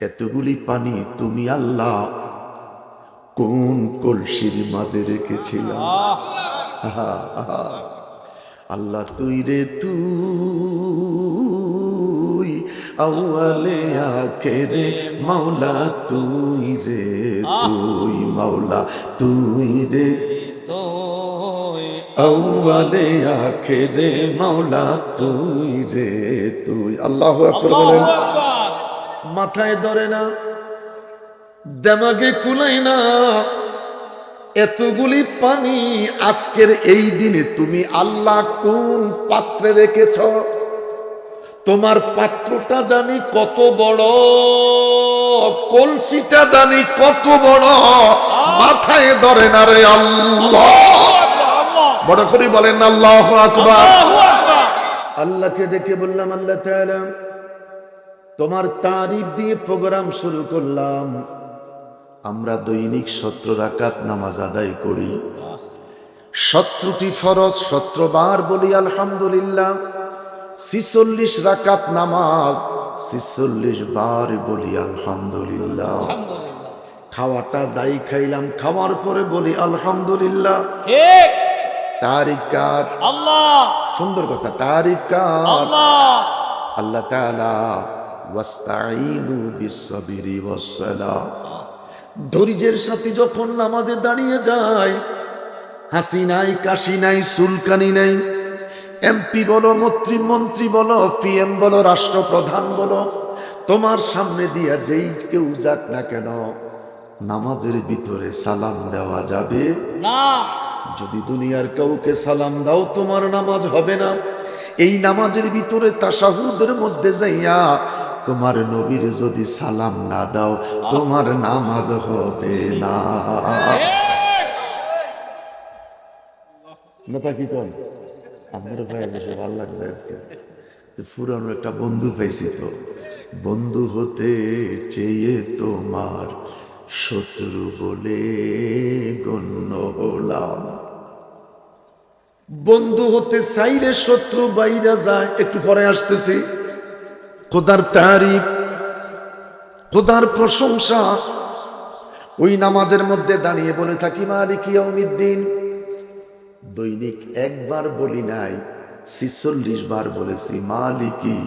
এতগুলি পানি তুমি আল্লাহ কোন কলসির মাঝে রেখেছিলাম আহা। আল্লাহ তুই রে তুই আউয়ালে আখেরে মাওলা তুই রে তুই মাওলা তুই রে তুই আউয়ালে আখেরে মাওলা তুই রে তুই। আল্লাহ আকবার বলেন। আল্লাহু আকবার। মাথায় ধরে না দেমাগে কুলাই না। এতগুলি পানি আজকের এই দিনে তুমি আল্লাহ কোন পাত্রে রেখেছ? তোমার পাত্রটা জানি কত বড় কলসিটা জানি কত বড় মাথায় ধরে না রে আল্লাহ। বড় করে বলেন আল্লাহ আকবার। আল্লাহকে ডেকে বললাম আল্লাহ তাআলা তোমার তারিফ দিয়ে প্রোগ্রাম শুরু করলাম। আমরা দৈনিক সত্র রাকাত নামাজ আদায় করি। সত্রটি ফরজ সত্রবার বলি আলহামদুলিল্লাহ। ছিচল্লিশ রাকাত নামাজ ছিচল্লিশ বার বলি আলহামদুলিল্লাহ। খাওয়াটা যাই খাইলাম খাওয়ার পরে বলি আলহামদুলিল্লাহ। ঠিক। তারিফ কার? আল্লাহ। সুন্দর কথা তারিফ কার? আল্লাহ। আল্লাহ তাআলা ধৈর্যের সাথে যখন নামাজে দাঁড়িয়ে যায় হাসি নাই কাশি নাই সুলকানি নাই এমপি বলো মন্ত্রী মন্ত্রী বলো পিএম বলো রাষ্ট্রপ্রধান বলো তোমার সামনে দিয়া যেই কেউ যাক না কেন নামাজের ভিতরে সালাম দেওয়া যাবে। না। যদি দুনিয়ার কাউকে সালাম দাও তোমার নামাজ হবে না। এই নামাজের ভিতরে তাসাহুদের মধ্যে যাইয়া তোমার নবীর যদি সালাম না দাও, তোমার নামাজ হবে না। নেতা কি কন? আমার ভাই বেশি ভালো লাগছে আজকে। যে পুরানো একটা বন্ধু পাইছি তো। বন্ধু হতে চেয়ে তোমার শত্রু বলে গণ্য হলাম। বন্ধু হতে চাইলে শত্রু বাইরা যায়। একটু পরে আসতেছি। খোদার তারিফ খোদার প্রশংসা। ওই নামাজের মধ্যে দাঁড়িয়ে বলে থাকি মালিক ইয়াউমিদ্দিন দৈনিক একবার বলি নাই ছিচল্লিশ বার বলেছি মালিকি।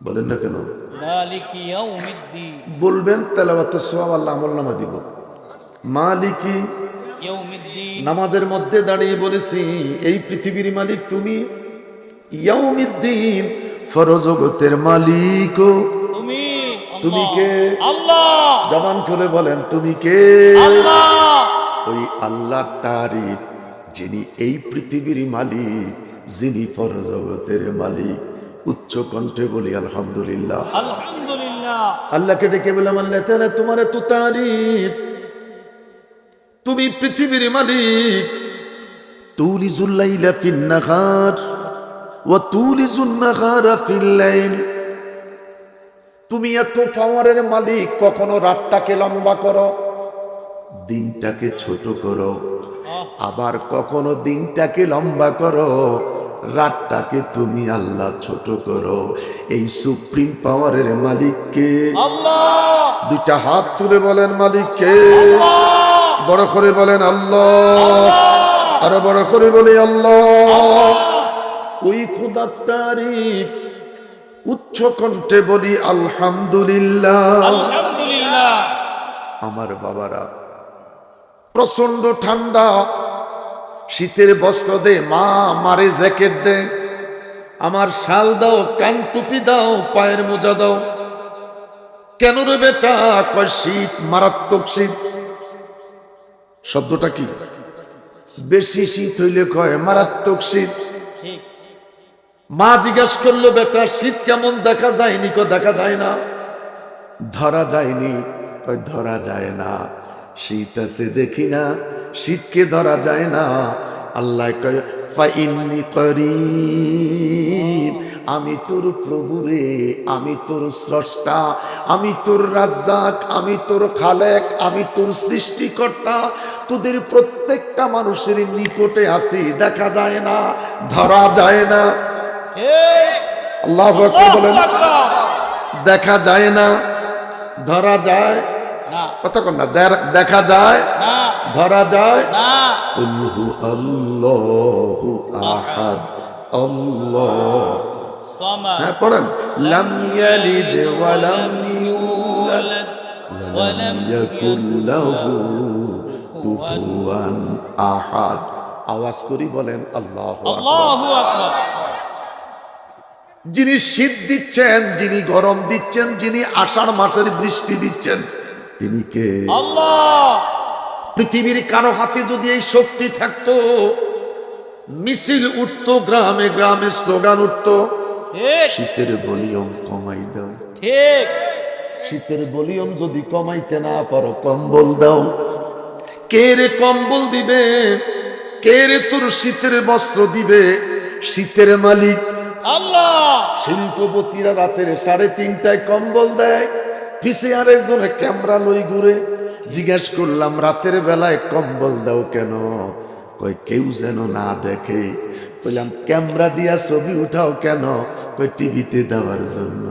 বলেন না কেন? বলবেন তেলাবাতে সোয়াব আল্লাহ আমল নামা দিব। মালিকি নামাজের মধ্যে দাঁড়িয়ে বলেছি এই পৃথিবীর মালিক তুমি ইয়াউমিদ্দিন। ফরজগতের মালিক তুমি তুমি কে? আল্লাহ। জবান খুলে বলেন তুমি কে? আল্লাহ। ওই আল্লাহ তারিফ যিনি এই পৃথিবীর মালিক যিনি ফরজগতের মালিক। উচ্চ কণ্ঠে বলি আলহামদুলিল্লাহ। আলহামদুলিল্লাহ। আল্লাহকে ডেকে বললাম আল্লাহ তাআলা তোমার এত তারিফ। তুমি পৃথিবীর মালিক। তুলিজুল লাইলা তুমি এত পাওয়ারের মালিক কখনো রাতটাকে লম্বা করো দিনটাকে ছোট করো আবার কখনো দিনটাকে লম্বা করো রাতটাকে তুমি আল্লাহ ছোট করো। এই সুপ্রিম পাওয়ারের মালিককে দুইটা হাত তুলে বলেন মালিককে বড় করে বলেন আল্লাহ! আরও বড় করে বলি আল্লাহ! ওই খুদার তারিফ উচ্চ কণ্ঠে বলি আলহামদুলিল্লাহ। আমার বাবারা প্রচণ্ড ঠান্ডা। শীতের বস্ত্র দে মা মারে জ্যাকেট দে। আমার শাল দাও কান টুপি দাও পায়ের মোজা দাও। কেন রে বেটা কয় শীত মারাত্মক শীত। শব্দটা কি? বেশি শীত হইলে কয় মারাত্মক শীত। মা জিজ্ঞাস করল, বেটা, শীত কেমন দেখা যায়নি কো? দেখা যায় না। ধরা যায়নি? ধরা যায় না। শীত আছে দেখি না। শীতকে ধরা যায় না। আল্লাহ কয়, ফাইন্নি আমি তোর প্রভু রে, আমি তোর স্রষ্টা, আমি তোর রাজ্জাক, আমি তোর খালেক, আমি তোর সৃষ্টিকর্তা, তোদের প্রত্যেকটা মানুষের নিকটে আসি দেখা যায় না, ধরা যায় না। আল্লাহ বলেন দেখা যায় না ধরা যায়। কতক্ষণ না? দেখা যায় ধরা যায়। কুলহু আল্লাহু আহাদ আল্লাহ হ্যাঁ পড়েন। লাম ইয়ালিদ ওয়া লাম ইউলাদ ওয়া লাম ইয়াকুল লাহু কুফুয়ান আহাদ। আওয়াজ করি বলেন আল্লাহু আকবার। আল্লাহু আকবার। যিনি শীত দিচ্ছেন যিনি গরম দিচ্ছেন যিনি আষাঢ় মাসের বৃষ্টি দিচ্ছেন তিনি কে? আল্লাহ! পৃথিবীর কারও হাতে যদি এই শক্তি থাকতো মিছিল উঠতো গ্রামে গ্রামে স্লোগান উঠতো শীতের ভলিউম কমাই দাও। ঠিক। শীতের ভলিউম যদি কমাইতে না পারো কম্বল দাও। কে রে কম্বল দিবে? কে রে তোর শীতের বস্ত্র দিবে? শীতের মালিক আল্লাহ। শিল্পপতিরা রাতের সাড়ে তিনটায় কম্বল দেয় পিছে আরেকজনে ক্যামেরা লই ঘুরে। জিজ্ঞেস করলাম রাতের বেলায় কম্বল দাও কেন? কই কেউ যেন না দেখে। কইলাম ক্যামেরা দিয়া ছবি উঠাও কেন? কই টিভিতে দেওয়ার জন্য।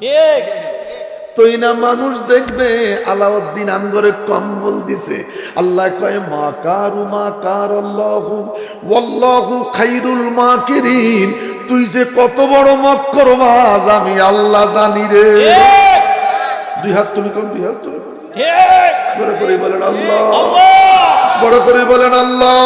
ঠিক। তুই না মানুষ দেখবে আলাউদ্দিন আমগরে কম্বল দিছে। আল্লাহ কয় মা কারু মা কার আল্লাহু ওয়াল্লাহু খাইরুল মাকিরিন। তুই যে কত বড় মক্করবাজ আমি আল্লাহ জানি রে। দুই হাত তুলি কোন দুই হাত তুলি বড় করে বলেন আল্লাহ। বড় করে বলেন আল্লাহ।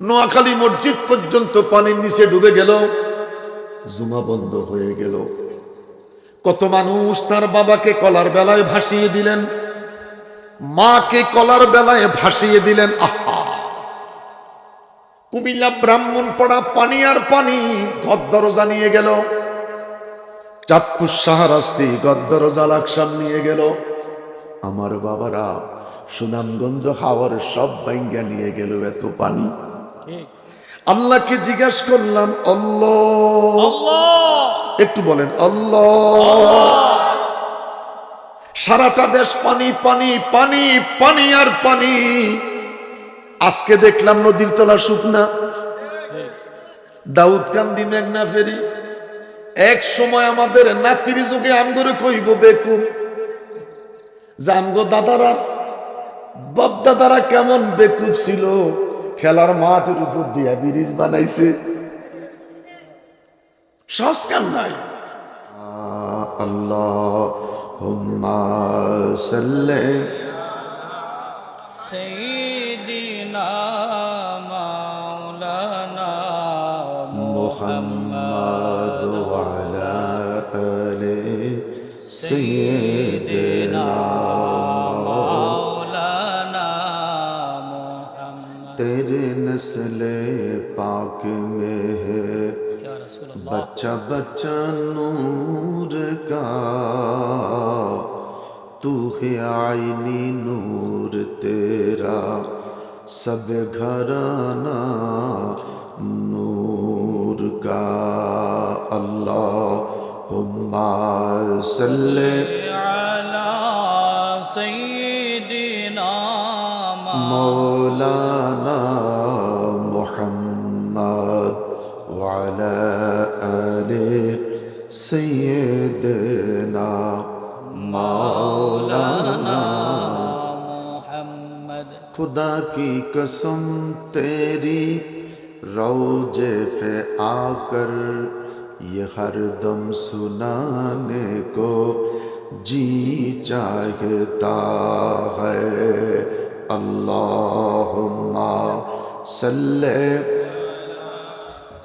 নোয়াখালী মসজিদ পর্যন্ত পানির নিচে ডুবে গেল। জুমা বন্ধ হয়ে গেল। কত মানুষ তার বাবাকে কলার বেলায় ভাসিয়ে দিলেন। মাকে কলার বেলায় ভাসিয়ে দিলেন আহা। কুমিল্লা ব্রাহ্মণ পড়া পানি আর পানি গদ্দরজা নিয়ে গেল। চাঁদপুর সাহারাস্তি গদ্দরজা লাকসাম নিয়ে গেল। আমার বাবারা সুনামগঞ্জ হাওয়ার সব বাইঙ্গা নিয়ে গেল এত পানি। আল্লাহকে জিজ্ঞাসা করলাম আল্লাহ। একটু বলেন আল্লাহ। সারাটা দেশ পানি পানি পানি পানি আর পানি। আজকে দেখলাম নদীর তলা শুকনা। দাউদ কান্দি মেঘনা ফেরি। এক সময় আমাদের নাতির যুগে আমগরে কইব বেকুব। যে আমগো দাদারা, বাপ দাদারা কেমন বেকুব ছিল। খেলার মাঠের উপর দিয়া ব্রিজ বানাইছে। সংস্কার নাই। আল্লাহ। اللهم صل سيدنا مولانا محمد وعلى آل سيدنا مولانا محمد تیرے نسل پاک میں ہے बच्चा बच्चा नूर का तू है आईनी नूर तेरा सब घराना नूर का अल्लाह हुम्मा सल्ले अला सैयदिना मौलाना سیدنا مولانا محمد خدا کی قسم تیری روج پہ آ کر یہ ہر دم سنانے کو جی چاہتا ہے۔ اللہم صلی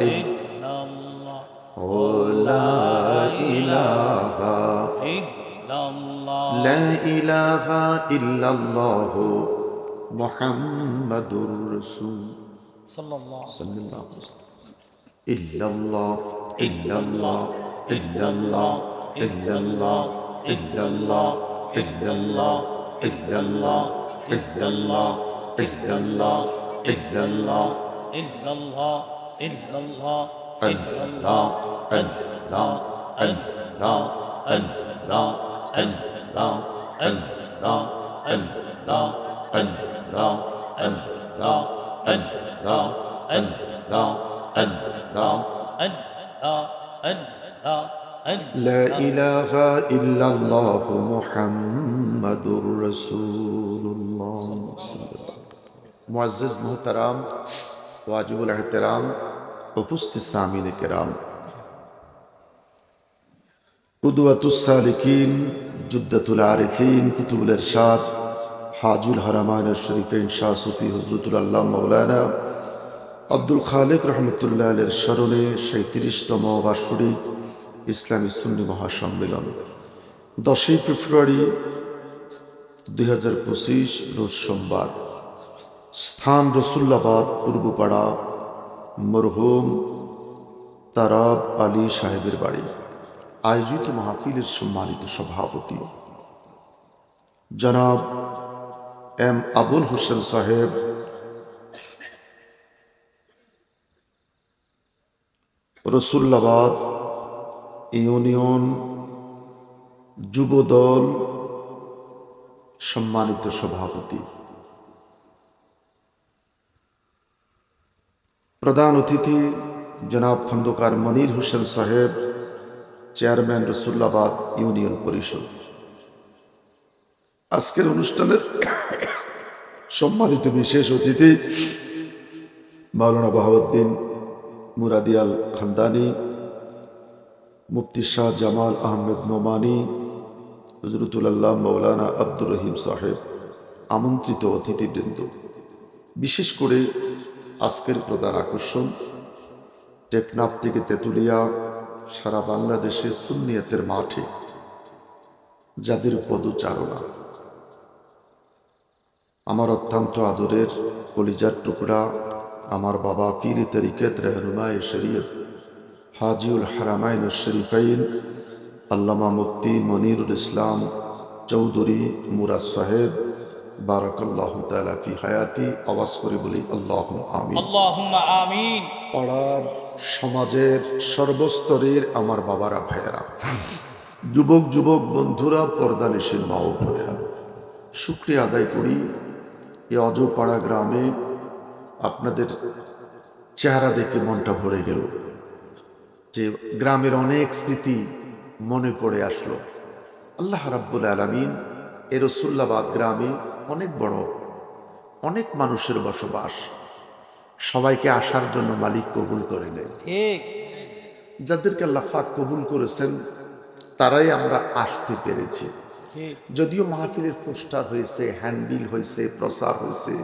إن الله لا إله إلا الله لا إله إلا الله محمد رسول صلى الله عليه وسلم إلا الله إلا الله إلا الله إلا الله إلا الله إلا الله إلا الله إلا الله إلا الله إلا الله إلا الله. إلا الله إلا الله الله الله الله الله الله الله الله الله الله الله الله الله لا إله إلا الله محمد رسول الله. معزز محترام واجب الاحترام উপস্থিত সামিন কেরাম। উদুয়াতুস সালিকিন জুদ্দাতুল আরিফিন, কুতুবুল ইরশাদ, হাজুল হারামান শরীফিন শাহ সুফি হজরতুল আল্লাহ মৌলানা আব্দুল খালেক রহমতুল্লাহ আলের স্মরণে সাঁত্রিশতম বার্ষিক ইসলামী সুন্নি মহাসম্মেলন। দশই ফেব্রুয়ারি দুই হাজার পঁচিশ রোজ সোমবার। স্থান রসুল্লাবাদ, পূর্বপাড়া মরহুম তারাব আলী সাহেবের বাড়ি, আয়োজিত মাহফিলের সম্মানিত সভাপতি। জনাব এম আবুল হোসেন সাহেব, রসুল্লাবাদ ইউনিয়ন যুবদল সম্মানিত সভাপতি। প্রধান অতিথি জনাব খন্দকার মনির হোসেন সাহেব, চেয়ারম্যান রসুল্লাবাদ ইউনিয়ন পরিষদ। আজকের অনুষ্ঠানের সম্মানিত বিশেষ অতিথি মাওলানা বাহাউদ্দিন মুরাদিয়াল খানদানি, মুফতি শাহ জামাল আহমেদ নোমানি হজরতুল্লাহ মৌলানা আব্দুর রহিম সাহেব, আমন্ত্রিত অতিথিবৃন্দ। বিশেষ করে আজকের প্রধান আকর্ষণ, টেকনাফ থেকে তেঁতুলিয়া, সারা বাংলাদেশে সুন্নিয়তের মাঠে, যাদের পদচারণা। আমার অত্যন্ত আদরের কলিজার টুকরা, আমার বাবা পীর তরিকত রহনুমায় শরীয়ত, হাজিউল হারামাইন শরীফাইন, আল্লামা মুফতি মনিরুল ইসলাম চৌধুরী মুরাদ সাহেব বারাকাল্লাহ তাআলা ফি হায়াতি আওয়াজ করে বলি আল্লাহ আমিন। Allahumma amin পাড়ার সমাজের সর্বস্তরের আমার বাবারা ভাইয়েরা যুবক যুবক বন্ধুরা পর্দানিসীন মা ও বোনেরা শুক্রিয়া আদায় করি এ অজপাড়া গ্রামে আপনাদের চেহারা দেখে মনটা ভরে গেল যে গ্রামের অনেক স্মৃতি মনে পড়ে আসলো। আল্লাহ রাব্বুল আলমিন এ রসুল্লাবাদ গ্রামে অনেক বড় অনেক মানুষের বসবাস। সবাইকে আসার জন্য মালিক কবুল করে নেন ঠিক। যাদেরকে আল্লাহ কবুল করেছেন তারাই আমরা আসতে পেরেছি। যদিও মাহফিলের পোস্টার হয়েছে হ্যান্ডবিল হয়েছে প্রচার হয়েছে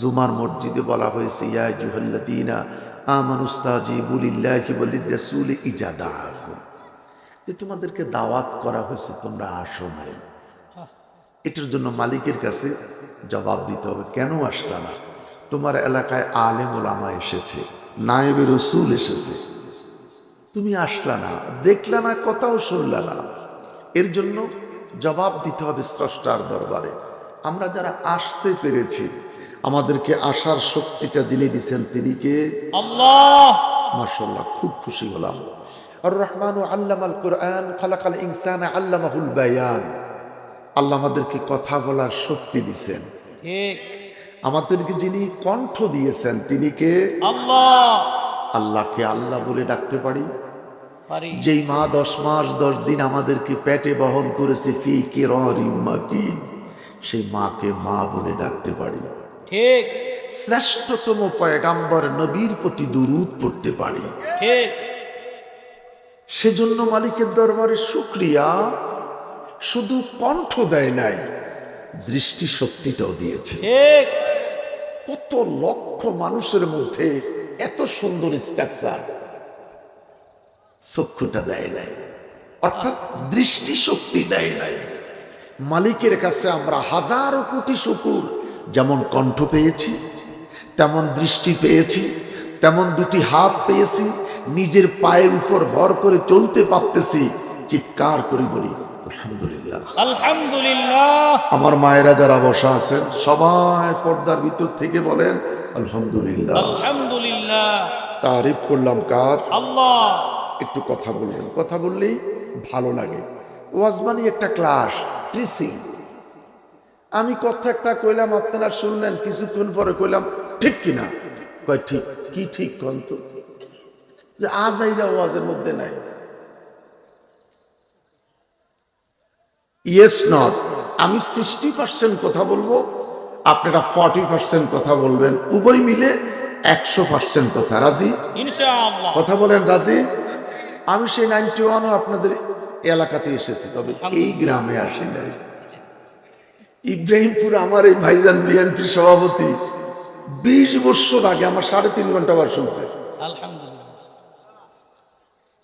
জুমার মসজিদে বলা হয়েছে ইয়া জুহাল্লাদিনা যে তোমাদেরকে দাওয়াত করা হয়েছে তোমরা আসো নাই। এটার জন্য মালিকের কাছে জবাব দিতে হবে কেন আসটা না? তোমার এলাকায় আলেম ওলামা এসেছে নায়েবে রসুল এসেছে। তুমি আসলা না দেখলা না কথাও শুনলা না। এর জন্য জবাব দিতে হবে স্রষ্টার দরবারে। আমরা যারা আসতে পেরেছি আমাদেরকে আসার শক্তিটা যিনি দিছেন তিনি কে? মার্শাল্লাহ খুব খুশি হলাম। আর রহমান আল্লাম আল কোরআন খালাকাল ইনসান আল্লামাহুল বায়ান। আল্লাহ আমাদেরকে কথা বলার শক্তি দিছেন। আমাদেরকে যিনি কণ্ঠ দিয়েছেন তিনি কে? Allah আল্লাহকে আল্লাহ বলে ডাকতে পারি? যেই মা দশ মাস দশ দিন আমাদেরকে পেটে বহন করেছে ফি কে কি সেই মাকে মা বলে ডাকতে পারি। ঠিক। শ্রেষ্ঠতম পয়গাম্বর নবীর প্রতি দুরুদ পড়তে পারি। ঠিক। সেজন্য মালিকের দরবারে শুক্রিয়া। শুধু কণ্ঠ দেয় নাই দৃষ্টি শক্তিটাও দিয়েছে কত লক্ষ মানুষের মধ্যে এত সুন্দর স্ট্রাকচার। চক্ষুটা দেয় নাই অর্থাৎ দৃষ্টি শক্তি দেয় নাই। মালিকের কাছে আমরা হাজারো কোটি শুকুর যেমন কণ্ঠ পেয়েছি তেমন দৃষ্টি পেয়েছি তেমন দুটি হাত পেয়েছি নিজের পায়ের উপর ভর করে চলতে পারতেছি চিৎকার করি বলি আলহামদুলিল্লাহ। আলহামদুলিল্লাহ। আমার মায়েরা যারা বসা আছেন সবাই পর্দার ভিতর থেকে বলেন আলহামদুলিল্লাহ। আলহামদুলিল্লাহ। তারিফ করলাম কার? আল্লাহ। একটু কথা বলবেন। কথা বললেই ভালো লাগে। ওয়াজ মানে একটা ক্লাস আমি কথা একটা কইলাম আপনারা শুনলেন কিছুক্ষণ পরে কইলাম ঠিক কিনা কয় ঠিক। কি ঠিক কন তো? যে আজ আইরা ওয়াজের মধ্যে নাই। ইয়েস নট আমি সিক্সটি পার্সেন্ট কথা বলব আপনারা ফর্টি পার্সেন্ট কথা বলবেন। উভয় মিলে একশো পার্সেন্ট কথা। রাজি? কথা বলেন রাজি? আমি সেই নাইনটি ওয়ানও আপনাদের এলাকাতে এসেছি তবে এই গ্রামে আসি নাই। ইব্রাহিমপুর আমার এই ভাইজান বিএনপির সভাপতি বিশ বছর আগে আমার সাড়ে তিন ঘণ্টা বার শুনছে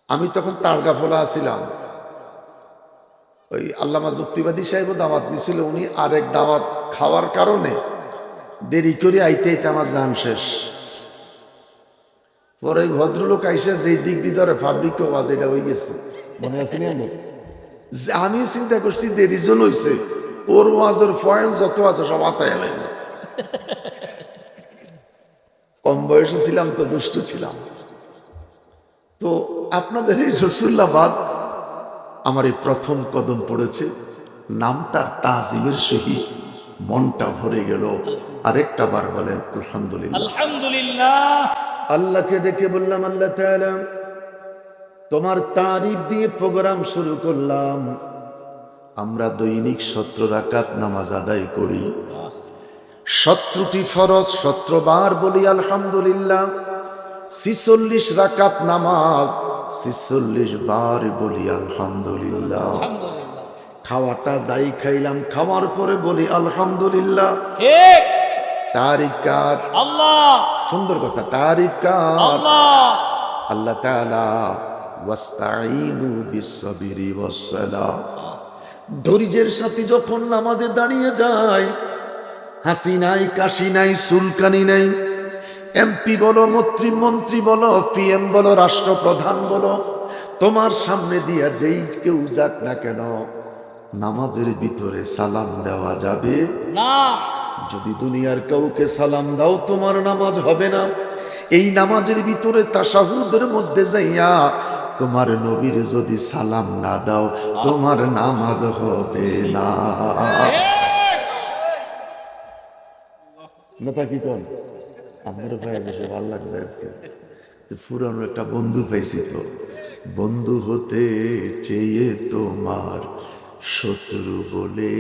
আমি তখন তারগা ফোলা আছিলাম ওই আল্লামা যুক্তিবাদী সাহেব দাওয়াত নিছিল উনি আরেক দাওয়াত খাওয়ার কারণে দেরি করে আইতে আইতে আমার জান শেষ। পরে ভদ্রলোক আইসে যে দিক দিয়ে ধরে ফাব্রিক ওয়াজ এটা হয়ে গেছে। মনে আছে আমি চিন্তা করছি, দেরি জন হইছে। ওর ওয়াজের পয়েন্ট যত আছে সব আতায় লাগবে কম বয়সে ছিলাম তো দুষ্ট ছিলাম। তো আপনাদের এই রসুল্লাবাদ আমার এই প্রথম কদম পড়েছে। নামটার তাজিমের সহিত মনটা ভরে গেল। আরেকটা বার বলেন আলহামদুলিল্লাহ। আলহামদুলিল্লাহ। আল্লাহকে ডেকে বললাম আল্লাহ তাআলা তোমার তারিফ দিয়ে প্রোগ্রাম শুরু করলাম। আমরা দৈনিক সত্র রাকাত নামাজ আদায় করি। সত্রটি ফরজ সত্রবার বলি আলহামদুলিল্লাহ। ছিচল্লিশ রাকাত নামাজ ছিচল্লিশ বার বলি আলহামদুলিল্লাহ। খাওয়াটা যাই খাইলাম খাওয়ার পরে বলি আলহামদুলিল্লাহ। ঠিক। তারিফ কার? আল্লাহ। সুন্দর কথা তারিফ কার? আল্লাহ। আল্লাহ তাআলা ওয়াস্তাইনু বিসসাবিরি ওয়াসসালাম ধৈর্যের সাথে যখন নামাজে দাঁড়িয়ে যায় হাসি নাই কাশি নাই সুলকানি নাই এমপি বলো মন্ত্রী মন্ত্রী বলো পিএম বলো রাষ্ট্রপ্রধান বলো তোমার সামনে দিয়া যেই কেউ যাক না কেন নামাজের ভিতরে সালাম দেওয়া যাবে। না। যদি দুনিয়ার কাউকে সালাম দাও তোমার নামাজ হবে না। এই নামাজের ভিতরে তাসাহুদের মধ্যে যাইয়া তোমার নবীর যদি সালাম না দাও তোমার নামাজ হবে না। নেতা কি কন? আপনার ভাই বেশি ভালো লাগছে আজকে। পুরানো একটা বন্ধু পাইছি তো। বন্ধু হতে চেয়ে তোমার শত্রু বলে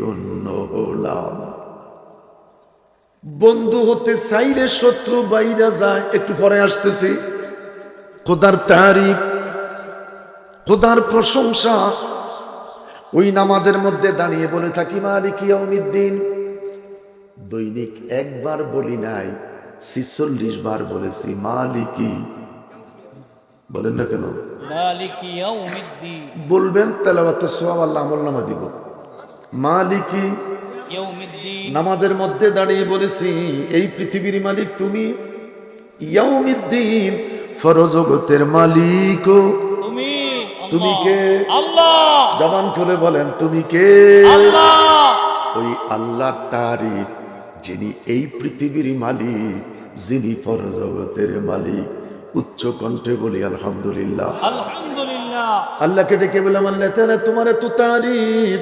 গণ্য হলাম। বন্ধু হতে চাইলে শত্রু বাইরা যায়। একটু পরে আসতেছি। খোদার তারিফ, খোদার প্রশংসা। ওই নামাজের মধ্যে দাঁড়িয়ে বলে থাকি, মালিক ইয়াউমিদ্দিন। দৈনিক একবার বলি নাই ছিচল্লিশ বার বলেছি মালিকি। বলেন না কেন? বলবেন তেলাওয়াতে সোয়াব আল্লাহ আমল নামা দিব। মালিকি নামাজের মধ্যে দাঁড়িয়ে বলেছি এই পৃথিবীর মালিক তুমি? ইয়াউমিদ্দিন ফরজগতের মালিক তুমি? তুমি কে? আল্লাহ। জবান করে বলেন তুমি কে? আল্লাহ। ওই আল্লাহ তারিফ। যিনি এই পৃথিবীর মালিক যিনি ফরজগতের মালিক। উচ্চ কণ্ঠে বলি আলহামদুলিল্লাহ। আলহামদুলিল্লাহ। আল্লাহকে ডেকে বললাম আল্লাহ তাআলা তোমার এত তারিফ।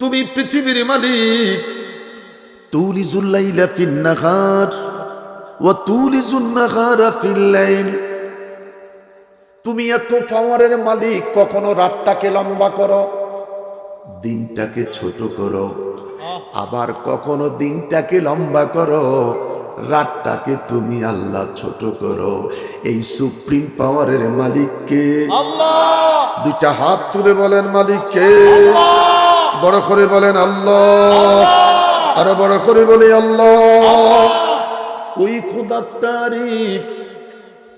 তুমি পৃথিবীর মালিক। তুলিজুল লাইলা ফিন নাহার ওয়া তুলিজুন নাহারা ফিল লাইল তুমি এত পাওয়ারের মালিক কখনো রাতটাকে লম্বা করো দিনটাকে ছোট করো। আবার কখনো দিনটাকে লম্বা করো রাতটাকে তুমি আল্লাহ ছোট করো। এই সুপ্রিম পাওয়ারের মালিককে দুইটা হাত তুলে বলেন মালিককে বড় করে বলেন আল্লাহ আরও বড় করে বলি আল্লাহ। ওই খুদার তারিফ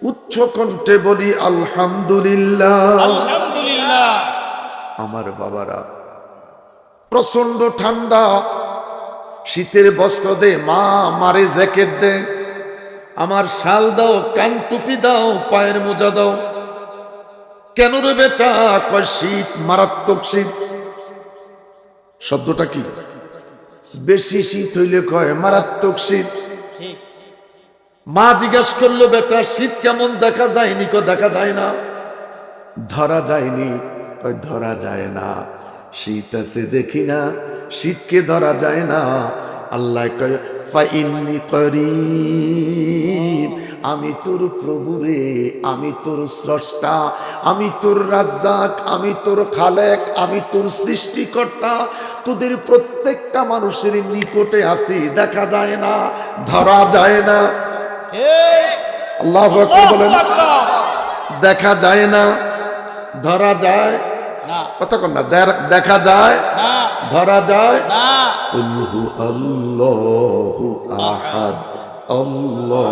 উচ্চ কণ্ঠে বলি আলহামদুলিল্লাহ! আমার বাবারা প্রচণ্ড ঠান্ডা। শীতের বস্ত্র দে, মা মারে জ্যাকেট দে। আমার শাল দাও, কান টুপি দাও, পায়ের মোজা দাও। কেন রে বেটা, কয় শীত, মারাত্মক শীত। শব্দটা কি? বেশি শীত হইলে কয় মারাত্মক শীত। মা জিজ্ঞাসা করল, বেটা, শীত কেমন দেখা যায়নি কো দেখা যায় না? ধরা যায়নি ধরা যায় না। শীত আছে দেখি না শীতকে ধরা যায় না। আল্লাহ কয় ফাইন্নি করিম আমি তোর প্রভু রে আমি তোর স্রষ্টা আমি তোর রাজ্জাক আমি তোর খালেক আমি তোর সৃষ্টিকর্তা তোদের প্রত্যেকটা মানুষের নিকটে আসি দেখা যায় না ধরা যায় না। আল্লাহ বলেন দেখা যায় না ধরা যায় কতক্ষণ না? দেখা যায় ধরা যায়। না। কুলহু আল্লাহু আহাদ আল্লাহ।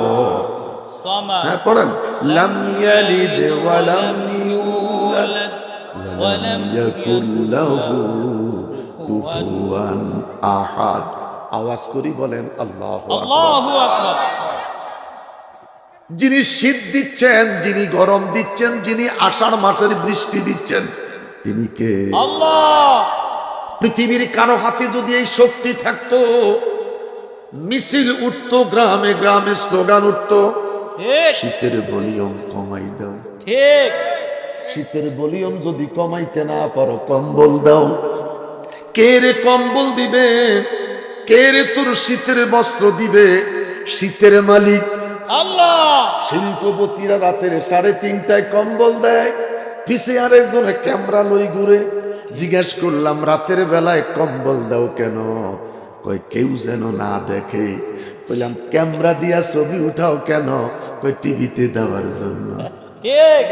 হ্যাঁ পড়েন। লাম ইয়ালিদ ওয়া লাম ইউলাদ। ওয়া লাম ইয়াকুল লাহু কুফুয়ান আহাদ। আওয়াজ করি বলেন আল্লাহু আকবার। আল্লাহু আকবার। যিনি শীত দিচ্ছেন যিনি গরম দিচ্ছেন যিনি আষাঢ় মাসের বৃষ্টি দিচ্ছেন তিনি কে? আল্লাহ! পৃথিবীর কারও হাতে যদি এই শক্তি থাকতো মিছিল উঠত গ্রামে গ্রামে স্লোগান উঠত শীতের ভলিউম কমাই দাও। ঠিক। শীতের ভলিউম যদি কমাইতে না পারো কম্বল দাও। কে রে কম্বল দিবে? কে রে তোর শীতের বস্ত্র দিবে? শীতের মালিক। আল্লাহ! শিল্পপতিরা রাতের সাড়ে তিনটায় কম্বল দেয়। পিছে আরেকজনে ক্যামেরা লই ঘুরে জিজ্ঞেস করলাম রাতের বেলায় কম্বল দাও কেন? কই কেউ যেন না দেখে। বললাম ক্যামেরা দিয়া ছবি উঠাও কেন? কই টিভিতে দেওয়ার জন্য। ঠিক।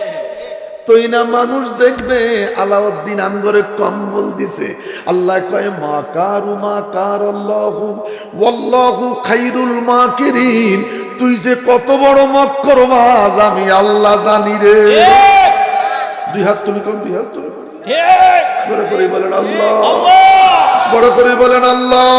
তুই না মানুষ দেখবে আলাউদ্দিন আমগরে কম্বল দিছে। আল্লাহ কয় মা কারু মা কার আল্লাহু ওয়াল্লাহু খাইরুল মাকিরিন। তুই যে কত বড় মক্কর বাজ আমি আল্লাহ জানি রে। ঠিক। দুই হাত তুলি কোন দুই হাত তুলি বড় করে বলেন আল্লাহ। বড় করে বলেন আল্লাহ।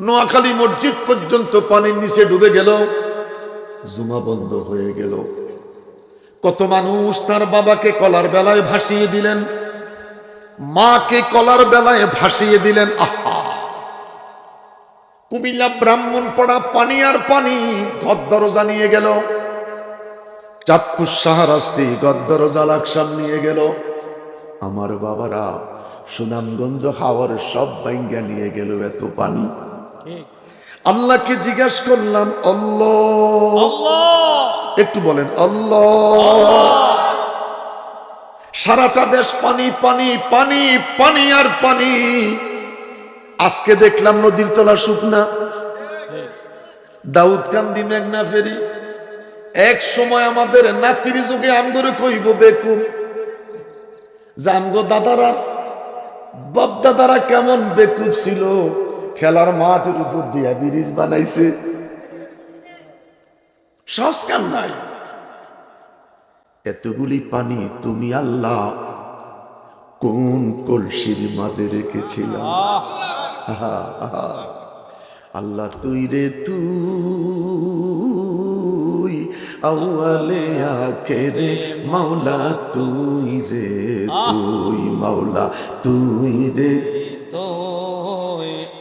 নোয়াখালী মসজিদ পর্যন্ত পানির নিচে ডুবে গেল। জুমা বন্ধ হয়ে গেল। কত মানুষ তার বাবাকে কলার বেলায় ভাসিয়ে দিলেন। মাকে কলার বেলায় ভাসিয়ে দিলেন। আহা। কুমিল্লা ব্রাহ্মণ পড়া পানি আর পানি ঘর দরজা নিয়ে গেল। চাঁদপুর সাহারাস্তি গদ্দর জালাকসাম নিয়ে গেল। আমার বাবারা সুনামগঞ্জ হাওয়ার সব বাইঙ্গা নিয়ে গেল এত পানি। আল্লাহকে জিজ্ঞাস করলাম আল্লাহ। আল্লাহ। একটু বলেন আল্লাহ। সারাটা দেশ পানি পানি পানি পানি আর পানি। আজকে দেখলাম নদীর তলা শুকনা। দাউদ কান্দি মেঘনা ফেরি। এক সময় আমাদের নাতির যুগে আমগরে কইব বেকুব। যে আমগো দাদারা বাপ দাদারা কেমন বেকুব ছিল। খেলার মাঠের উপর দিয়া ব্রিজ বানাইছে। সংস্কার নাই। এতগুলি পানি তুমি আল্লাহ কোন কলসির মাঝে রেখেছিলাম আল্লাহ তুই রে তুই আউয়ালে আখেরে মাওলা তুই রে তুই মাওলা তুই রে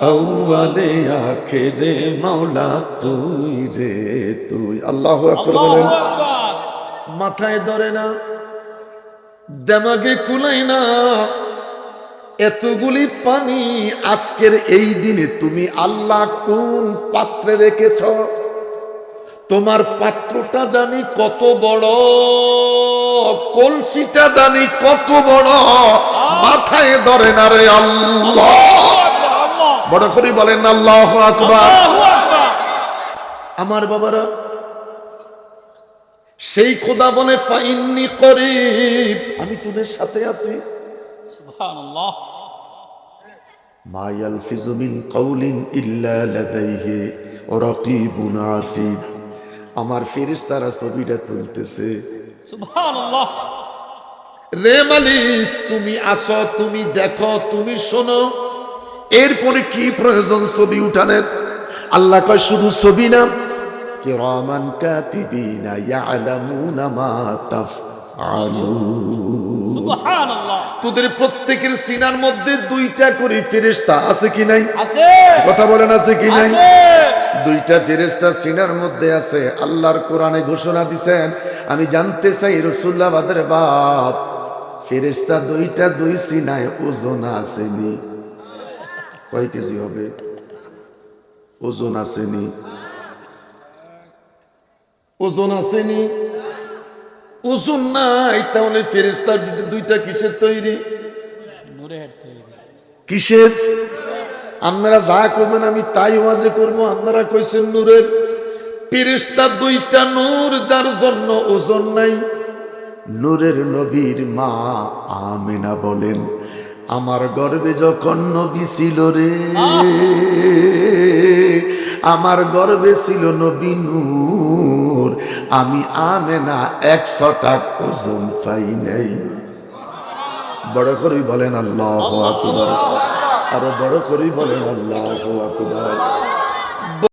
আউয়ালে আখেরে মাওলা তুই রে তুই। আল্লাহ আকবার বলেন। মাথায় ধরে না দেমাগে কুলাই না। এতগুলি পানি আজকের এই দিনে তুমি আল্লাহ কোন পাত্রে রেখেছ? তোমার পাত্রটা জানি কত বড় কলসিটা জানি কত বড় মাথায় ধরে না রে আল্লাহ। বড় করে বলেন আল্লাহ আকবার। আমার বাবারা সেই খোদা বলে ফাইন্নি করিব। আমি তোদের সাথে আছি। সুবহানাল্লাহ। মা ইয়ালফিজু মিন কাউলিন ইল্লা লাদাইহি রাকিবুন আতীদ আমার ফেরেশতারা ছবিটা তুলতেছে। সুবহানাল্লাহ। রে মালিক তুমি আসো তুমি দেখো তুমি শোনো। এরপরে কি প্রয়োজন ছবি উঠানের? আল্লাহ কয় শুধু ছবি না কিরামান কাতিবিনা ইয়ালামুনা মা সুবহানাল্লাহ তোদের প্রত্যেকের সিনার মধ্যে দুইটা করে ফেরেশতা আছে কি নাই? আছে। কথা বলেন আছে কি নাই? দুইটা ফেরেশতা সিনার মধ্যে আছে। আল্লাহর কোরআনে ঘোষণা দিছেন আমি জানতে চাই রসুল্লাহ বাদের বাপ ফেরেশতা দুইটা দুই সিনায় ওজন আসেনি কয় কেজি হবে? ওজন আসেনি ওজন আসেনি ওজন নাই তাহলে ফেরেশতা দুইটা কিসের তৈরি? কিসের? আপনারা যা করবেন আমি তাই ওয়াজে করব আপনারা কইছেন নূরের। ফেরেশতা দুইটা নূর যার জন্য ওজন নাই। নূরের নবীর মা আমেনা বলেন আমার গর্বে যখন নবী ছিল রে আমার গর্বে ছিল নবী নূর। আমি আমেনা একশো টাকা ওজন পাই নাই। বড় করেই বলেন আল্লাহ আরও বড় করেই বলেন আল্লাহ আকবার।